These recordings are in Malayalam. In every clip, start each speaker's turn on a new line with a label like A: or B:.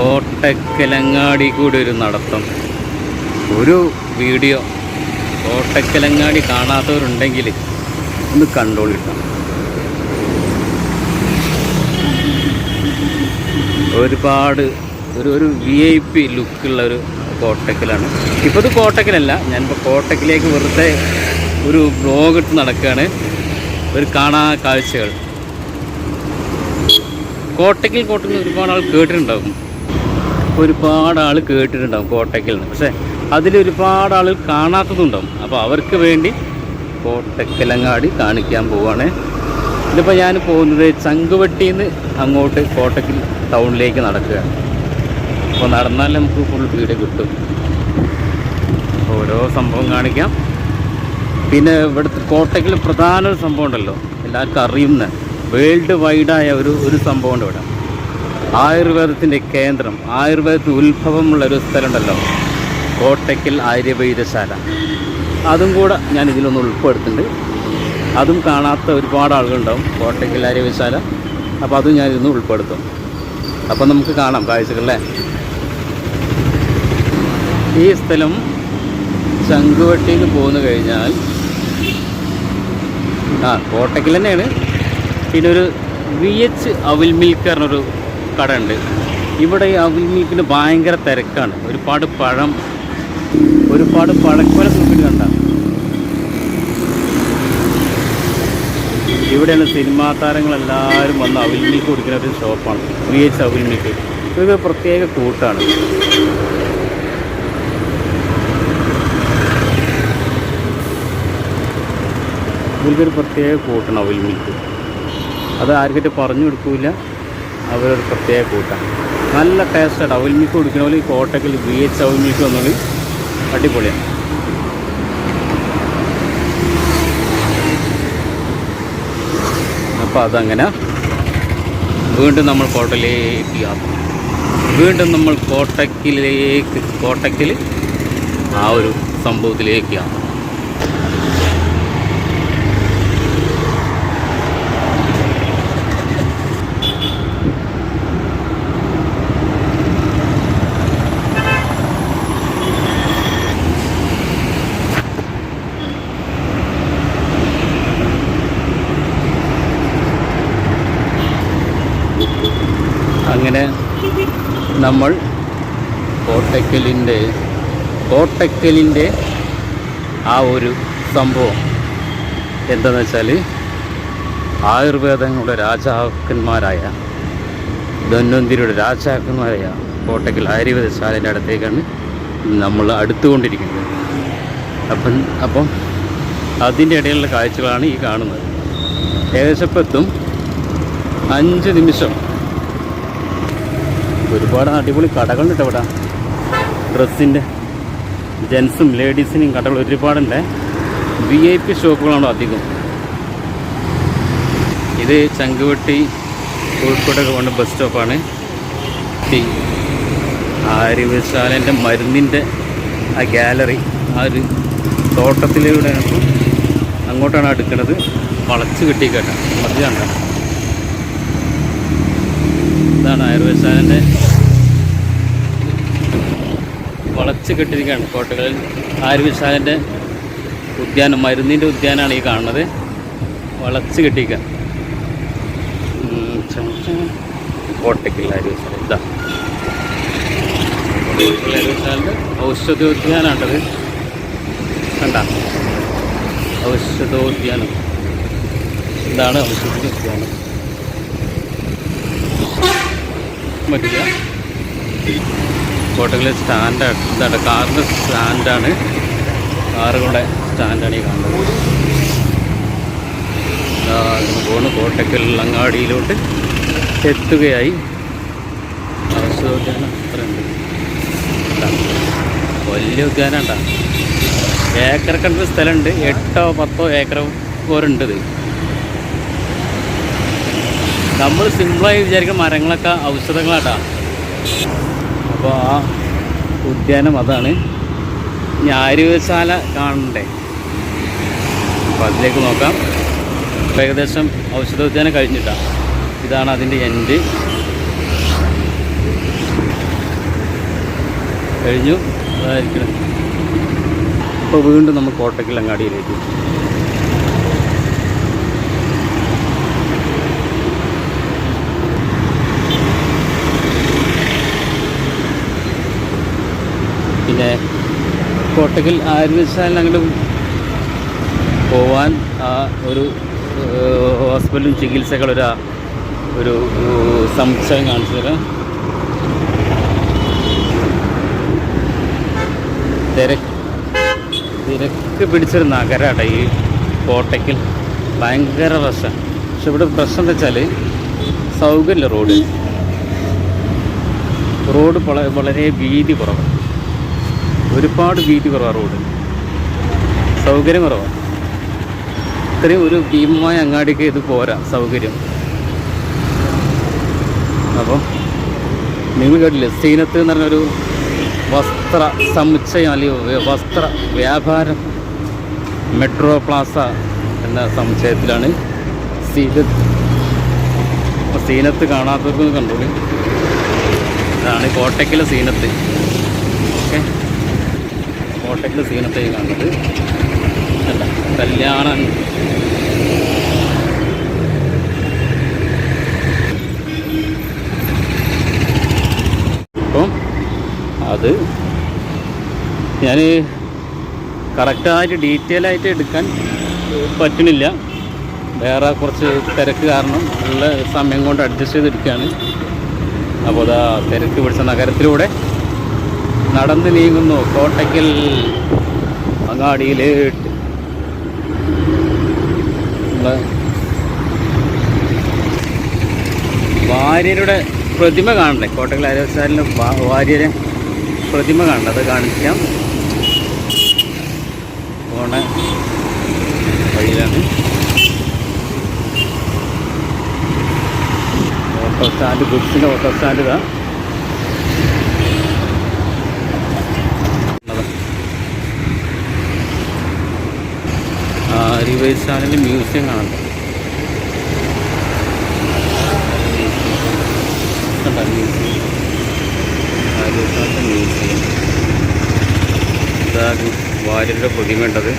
A: കോട്ടക്കലങ്ങാടി കൂടി ഒരു നടത്തം. ഒരു വീഡിയോ കോട്ടക്കലങ്ങാടി കാണാത്തവരുണ്ടെങ്കിൽ ഒന്ന് കണ്ട്രോൾ കിട്ടണം ഒരുപാട് ഒരു ഒരു വി ഐ പി ലുക്കുള്ള ഒരു കോട്ടക്കലാണ്. ഇപ്പോൾ ഇത് കോട്ടക്കലല്ല ഞാനിപ്പോൾ കോട്ടക്കിലേക്ക് വെറുതെ ഒരു ബ്ലോഗ് ഇട്ട് നടക്കുകയാണ് ഒരു കാണാ കാഴ്ചകൾ. കോട്ടക്കൽ കോട്ടക്കൽ ഒരുപാട് ആൾ കേട്ടിട്ടുണ്ടാകും ഒരുപാട് ആൾ കേട്ടിട്ടുണ്ടാകും കോട്ടയ്ക്കിൽ നിന്ന്. പക്ഷേ അതിൽ ഒരുപാട് ആൾ കാണാത്തതുണ്ടാവും. അപ്പോൾ അവർക്ക് വേണ്ടി കോട്ടക്കലങ്ങാടി കാണിക്കാൻ പോവുകയാണ് ഇതിപ്പോൾ ഞാൻ പോകുന്നത് ചങ്കുവെട്ടിയിൽ നിന്ന് അങ്ങോട്ട് കോട്ടക്കൽ ടൗണിലേക്ക് നടക്കുകയാണ്. അപ്പോൾ നടന്നാൽ നമുക്ക് ഫുൾ വീട് കിട്ടും. ഓരോ സംഭവം കാണിക്കാം. പിന്നെ ഇവിടുത്തെ കോട്ടയ്ക്കൽ പ്രധാന ഒരു സംഭവം ഉണ്ടല്ലോ. എല്ലാവർക്കും അറിയുന്ന വേൾഡ് വൈഡായ ഒരു ഒരു സംഭവമുണ്ട് ഇവിടെ. ആയുർവേദത്തിന്റെ കേന്ദ്രം ആയുർവേദത്തിൽ ഉത്ഭവമുള്ള ഒരു സ്ഥലമുണ്ടല്ലോ. കോട്ടയ്ക്കൽ ആര്യവൈദ്യശാല. അതും കൂടെ ഞാൻ ഇതിലൊന്ന് ഉൾപ്പെടുത്തുന്നുണ്ട്. അതും കാണാത്ത ഒരുപാട് ആളുകളുണ്ടാവും കോട്ടയ്ക്കൽ ആര്യവൈദ്യശാല. അപ്പോൾ അതും ഞാൻ ഉൾപ്പെടുത്തും. അപ്പോൾ നമുക്ക് കാണാം കാഴ്ചകളല്ലേ? ഈ സ്ഥലം നിന്ന് പോന്നു കഴിഞ്ഞാൽ ആ കോട്ടയ്ക്കൽ തന്നെയാണ്. പിന്നെ ഒരു വി എച്ച് അവിൽ മിൽക്ക് പറഞ്ഞൊരു കട ഉണ്ട് ഇവിടെ ഈ ഭയങ്കര തിരക്കാണ്. ഒരുപാട് പഴം ഒരുപാട് പഴക്കോല തൂക്കിട്ട് കണ്ട. ഇവിടെയാണ് സിനിമാ താരങ്ങളെല്ലാവരും വന്ന് അവിൽ കൊടുക്കുന്ന ഒരു ഷോപ്പാണ്. വി എച്ച് അവിൽ മിൽക്ക് ഇതൊരു പ്രത്യേക കൂട്ടാണ്. ഇവർക്കൊരു പ്രത്യേക കൂട്ടാണ് അവിൽ അത് ആർക്കിട്ട് പറഞ്ഞു കൊടുക്കൂല അവരൊരു പ്രത്യേക കൂട്ടാണ്. നല്ല ടേസ്റ്റാണ് അവിൽ മിൽക്ക് പോലെ ഈ കോട്ടക്കിൽ ബി എച്ച് അവൽമിക്ക് വന്നത് അടിപൊളിയാണ് അപ്പോൾ അതങ്ങനെ വീണ്ടും നമ്മൾ കോട്ടയിലേക്ക് യാത്ര. വീണ്ടും നമ്മൾ കോട്ടക്കിലേക്ക് കോട്ടക്കിൽ ആ ഒരു സംഭവത്തിലേക്ക് യാത്ര അങ്ങനെ നമ്മൾ കോട്ടക്കലിന്റെ കോട്ടക്കലിന്റെ ആ ഒരു സംഭവം എന്താണെന്ന് വെച്ചാൽ ആയുർവേദങ്ങളുടെ രാജാക്കന്മാരായ ധന്വന്തിരിയുടെ രാജാക്കന്മാരായ കോട്ടക്കൽ ആയുർവേദശാലന്റെ അടുത്തേക്കാണ് നമ്മൾ അടുത്തുകൊണ്ടിരിക്കുന്നത്. അപ്പം അപ്പം അതിന്റെ ഇടയിലുള്ള കാഴ്ചകളാണ് ഈ കാണുന്നത്. ഏകദേശം എത്തും. അഞ്ച് നിമിഷം. ഒരുപാട് അടിപൊളി കടകളുണ്ട് ഇവിടെ. ഡ്രസ്സിന്റെ ജെൻസും ലേഡീസിനെയും കടകൾ ഒരുപാടുണ്ട്. വി ഐ പി ഷോപ്പുകളാണ് അധികം. ഇത് ചങ്കുവെട്ടി കോഴിക്കോടൊക്കെ പോകേണ്ട ബസ് സ്റ്റോപ്പാണ്. ഈ ആര്യവശാലന്റെ മരുന്നിന്റെ ആ ഗാലറി ആ ഒരു തോട്ടത്തിലൂടെ അങ്ങോട്ടാണ് അടുക്കുന്നത്. വളച്ച് കെട്ടിക്കേട്ട അത് കണ്ട ഇതാണ് ആയുർവേദശാലന്റെ വളച്ച് കെട്ടിരിക്കുകയാണ് കോട്ടകളിൽ. ആയുർവേദശാലന്റെ ഉദ്യാനം മരുന്നിന്റെ ഉദ്യാനമാണ് ഈ കാണുന്നത്. വളച്ച് കെട്ടിക്കുക കോട്ടയ്ക്കൽ ആയുർവേദശാല ഇതാ. കോട്ടയ്ക്കൽ ആയുർവേദശാലന്റെ ഔഷധോദ്യാനാണത് കണ്ട? ഔഷധോദ്യാനം. ഇതാണ് ഔഷധോദ്യാനം. പറ്റില്ല. കോട്ടകളിലെ സ്റ്റാൻഡാണ് എന്താണ് കാറിന്റെ സ്റ്റാൻഡാണ്. കാറുകളുടെ സ്റ്റാൻഡാണ് ഈ കാണുന്നത്. പോണ്. കോട്ടയ്ക്കൽ അങ്ങാടിയിലോട്ട് എത്തുകയായി. ഉദ്യാനം അത്രയുണ്ട് വലിയ ഉദ്യാനം ഉണ്ടാകും ഏക്കർ കണ്ടൊരു സ്ഥലമുണ്ട്. എട്ടോ പത്തോ ഏക്കർ പോരുണ്ടത് നമ്മൾ സിമ്പിളായി വിചാരിക്കുന്ന മരങ്ങളൊക്കെ ഔഷധങ്ങളാട്ടാ. അപ്പോൾ ആ ഉദ്യാനം അതാണ്. ആയുർവേദശാല കാണണ്ടേ? അപ്പോൾ അതിലേക്ക് നോക്കാം. ഇപ്പോൾ ഔഷധ ഉദ്യാനം കഴിഞ്ഞിട്ടാണ് ഇതാണ് അതിന്റെ എൻഡ് കഴിഞ്ഞു. അതായിരിക്കണം. ഇപ്പോൾ വീണ്ടും നമ്മൾ കോട്ടക്കൽ പിന്നെ കോട്ടക്കൽ ആയുർവേദശാല അങ്ങോട്ട് പോവാൻ ആ ഒരു ഹോസ്പിറ്റലും ചികിത്സകളൊരു ഒരു സംശയം കാണിച്ചു തരാം. തിരക്ക് തിരക്ക് പിടിച്ചൊരു നഗരമാണ് ഈ കോട്ടയ്ക്കൽ ഭയങ്കര പ്രശ്നം. പക്ഷെ ഇവിടെ പ്രശ്നം എന്താ വെച്ചാൽ സൗകര്യമില്ല റോഡ്. റോഡ് വളരെ വീതി കുറവാണ്. ഒരുപാട് വീതി കുറവാണ് റോഡ് സൗകര്യം കുറവാണ് ഇത്രയും ഒരു ഭീമമായ അങ്ങാടിക്ക് ഇത് പോരാ സൗകര്യം. അപ്പം നിങ്ങൾ കേട്ടില്ലേ സീനത്ത് എന്ന് പറഞ്ഞൊരു വസ്ത്ര സമുച്ചയം അല്ലെങ്കിൽ വസ്ത്ര വ്യാപാരം മെട്രോ പ്ലാസ എന്ന സമുച്ചയത്തിലാണ് സീനത്ത്. സീനത്ത് കാണാത്തവർക്ക് കണ്ടോളി. ഇതാണ് കോട്ടയ്ക്കിലെ സീനത്ത്. ഓക്കെ. കോട്ടയ്ക്കിലെ സീനത്തെ കാണുന്നത്. അല്ല കല്യാണം അപ്പം അത് ഞാൻ കറക്റ്റായിട്ട് ഡീറ്റെയിൽ ആയിട്ട് എടുക്കാൻ പറ്റണില്ല വേറെ കുറച്ച് തിരക്ക് കാരണം ഉള്ള സമയം കൊണ്ട് അഡ്ജസ്റ്റ് ചെയ്തെടുക്കുകയാണ് അപ്പോൾ അതാ തിരക്ക് പിടിച്ച നഗരത്തിലൂടെ നടന്ന് നീങ്ങുന്നു. കോട്ടയ്ക്കൽ അങ്ങാടിയിലേട്ട് വാര്യരുടെ പ്രതിമ കാണണ്ടേ? കോട്ടക്കൽ അരവസാലിന്റെ വാര്യരെ പ്രതിമ കാണണ്ട? അത് കാണിക്കാം. പോണ വഴിയിലാണ്. ഓട്ടോ സ്റ്റാൻഡ് ഗുഡ്സിന്റെ ഓട്ടോ സ്റ്റാൻഡ് ഇതാ. ആര്യവൈശാലിന്റെ മ്യൂസിയം കണ്ടോ മ്യൂസിയം മ്യൂസിയം ഇതാണ് വാര്യരുടെ പൊതിമേണ്ടത്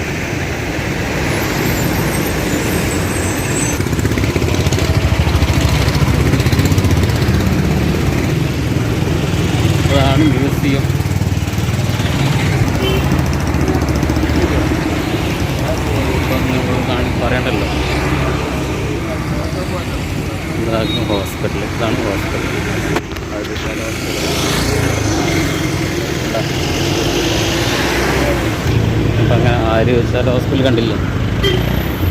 A: അതാണ് മ്യൂസിയം ഇപ്പം നമ്മൾ കാണി പറയണ്ടല്ലോ ഹോസ്പിറ്റൽ ഇതാണ് ഹോസ്പിറ്റൽ അപ്പം അങ്ങനെ ആയുർവേദ ഹോസ്പിറ്റൽ കണ്ടില്ല?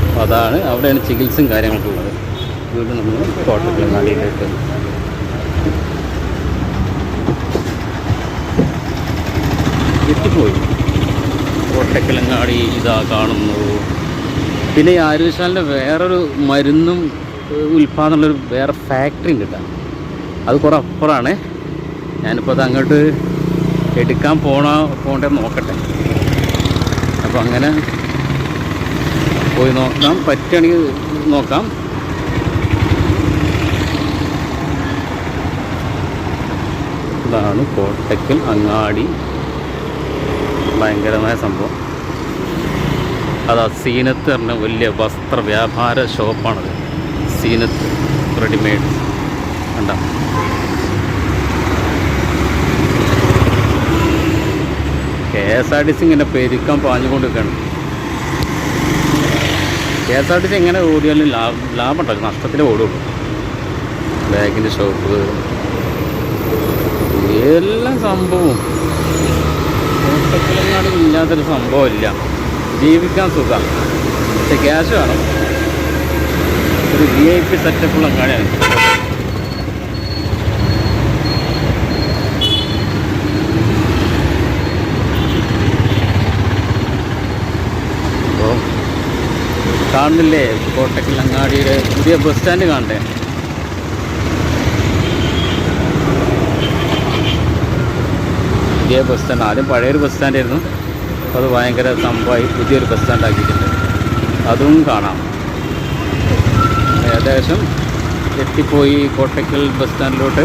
A: അപ്പോൾ അതാണ് അവിടെയാണ് ചികിത്സയും കാര്യങ്ങളൊക്കെ ഉള്ളത് വീട് നമ്മൾ കോട്ടക്കൽ നാടിയിലേക്ക് എത്തിപ്പോയി കോട്ടക്കലങ്ങാടി ഇതാ കാണുന്നു. പിന്നെ ഈ ആയുർവേദശാലിന്റെ വേറൊരു മരുന്നും ഉൽപ്പാദനമുള്ളൊരു വേറെ ഫാക്ടറി ഉണ്ട് കേട്ടോ. അത് കുറേ അപ്പുറമാണ്. ഞാനിപ്പോൾ അത് അങ്ങോട്ട് എടുക്കാൻ പോണ പോകണ്ടേ നോക്കട്ടെ. അപ്പോൾ അങ്ങനെ പോയി നോക്കാം. പറ്റുകയാണെങ്കിൽ നോക്കാം. ഇതാണ് കോട്ടക്കൽ അങ്ങാടി. ഭയങ്കരമായ സംഭവം. അതാ സീനത്ത് പറഞ്ഞ വലിയ വസ്ത്ര വ്യാപാര ഷോപ്പാണത് സീനത്ത് റെഡിമെയ്ഡ്. കണ്ട? K S R T C ഇങ്ങനെ പെരുക്കാൻ പാഞ്ഞുകൊണ്ട് നിൽക്കുകയാണ് K S R T C എങ്ങനെ ഓടിയാലും ലാഭം ലാഭം ഉണ്ടാക്കും നഷ്ടത്തിലേ ഓടുള്ളൂ. ബാഗിന്റെ ഷോപ്പ്. എല്ലാ സംഭവവും ഇല്ലാത്തൊരു സംഭവമില്ല. ജീവിക്കാൻ സുഖം. പക്ഷെ ക്യാഷ് വേണം. ഒരു വി ഐ പി സെറ്റപ്പുള്ള കടയാണ് അപ്പോൾ കാണുന്നില്ലേ? കോട്ടക്കൽ അങ്ങാടിയുടെ പുതിയ ബസ് സ്റ്റാൻഡ് കാണണ്ടേ? പുതിയ ബസ് സ്റ്റാൻഡ് ആദ്യം പഴയൊരു ബസ് സ്റ്റാൻഡായിരുന്നു അത് ഭയങ്കര സംഭവമായി പുതിയൊരു ബസ് സ്റ്റാൻഡ് ആക്കിയിട്ടുണ്ട്. അതും കാണാം. ഏകദേശം എത്തിപ്പോയി കോട്ടക്കൽ ബസ് സ്റ്റാൻഡിലോട്ട്.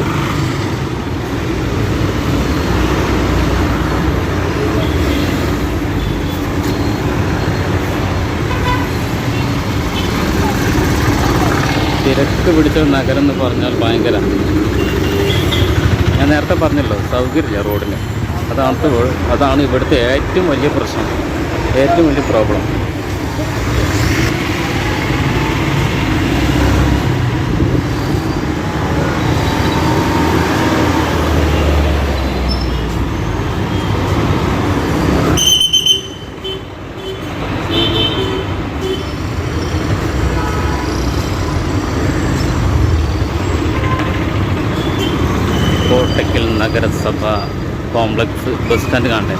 A: തിരക്ക് പിടിച്ച നഗരം എന്ന് പറഞ്ഞാൽ ഭയങ്കര. ഞാൻ നേരത്തെ പറഞ്ഞല്ലോ സൗകര്യമില്ല റോഡിന്. അതാണ് അതാണ് ഇവിടുത്തെ ഏറ്റവും വലിയ പ്രശ്നം ഏറ്റവും വലിയ പ്രോബ്ലം. ബസ് സ്റ്റാൻഡ് കാണണ്ടേ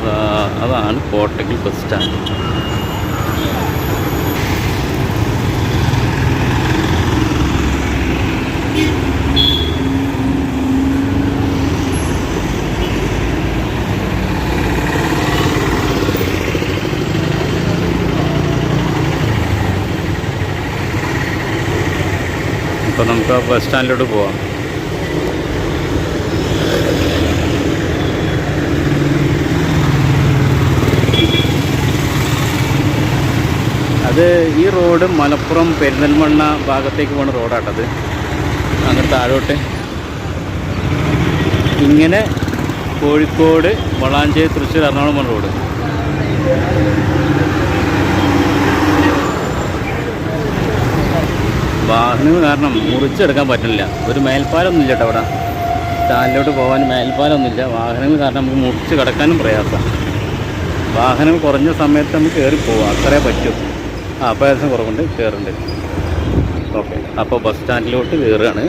A: അതാ- അതാണ് കോട്ടക്കൽ ബസ് സ്റ്റാൻഡ്. അപ്പോൾ നമുക്ക് ആ ബസ് സ്റ്റാൻഡിലോട്ട് പോവാം. അത് ഈ റോഡ് മലപ്പുറം പെരിന്തൽമണ്ണ ഭാഗത്തേക്ക് പോണ റോഡാട്ടത് അങ്ങനെ താഴോട്ട്. ഇങ്ങനെ കോഴിക്കോട് വളാഞ്ചേരി തൃശ്ശൂർ എറണാകുളം പോണ റോഡ്. വാഹനങ്ങൾ കാരണം മുറിച്ചെടുക്കാൻ പറ്റില്ല ഒരു മേൽപ്പാലമൊന്നും ഇല്ല കേട്ടോ അവിടെ. സ്റ്റാൻഡിലോട്ട് പോകാൻ മേൽപ്പാലമൊന്നുമില്ല വാഹനങ്ങൾ കാരണം നമുക്ക് മുറിച്ച് കിടക്കാനും പ്രയാസം. വാഹനം കുറഞ്ഞ സമയത്ത് നമുക്ക് കയറി പോവാം. അത്രേ പറ്റൂ. ആ പ്രയാസം കുറവുണ്ട് കയറുണ്ട് ഓക്കെ. അപ്പോൾ ബസ് സ്റ്റാൻഡിലോട്ട് കയറുകയാണ്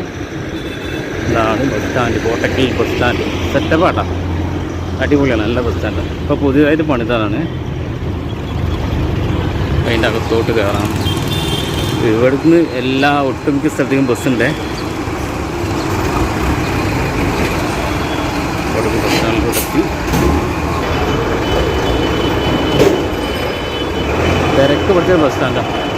A: ഇതാണ് bus stand Kottakkal bus stand. സെറ്റപ്പാട്ടാ അടിപൊളിയാണ് നല്ല ബസ് സ്റ്റാൻഡ്. ഇപ്പോൾ പുതിയതായിട്ട് പണിതാണ് അതിന്റെ അകത്തോട്ട് കയറാം ഇവിടുന്ന് എല്ലാ ഒട്ടുമിക്ക സ്ഥലത്തേക്കും ബസ്സുണ്ട് കോട്ടക്കൽ ബസ് സ്റ്റാൻഡിലോട്ടെത്തി തിരക്ക് പിടിച്ച ബസ് സ്റ്റാൻഡാണ്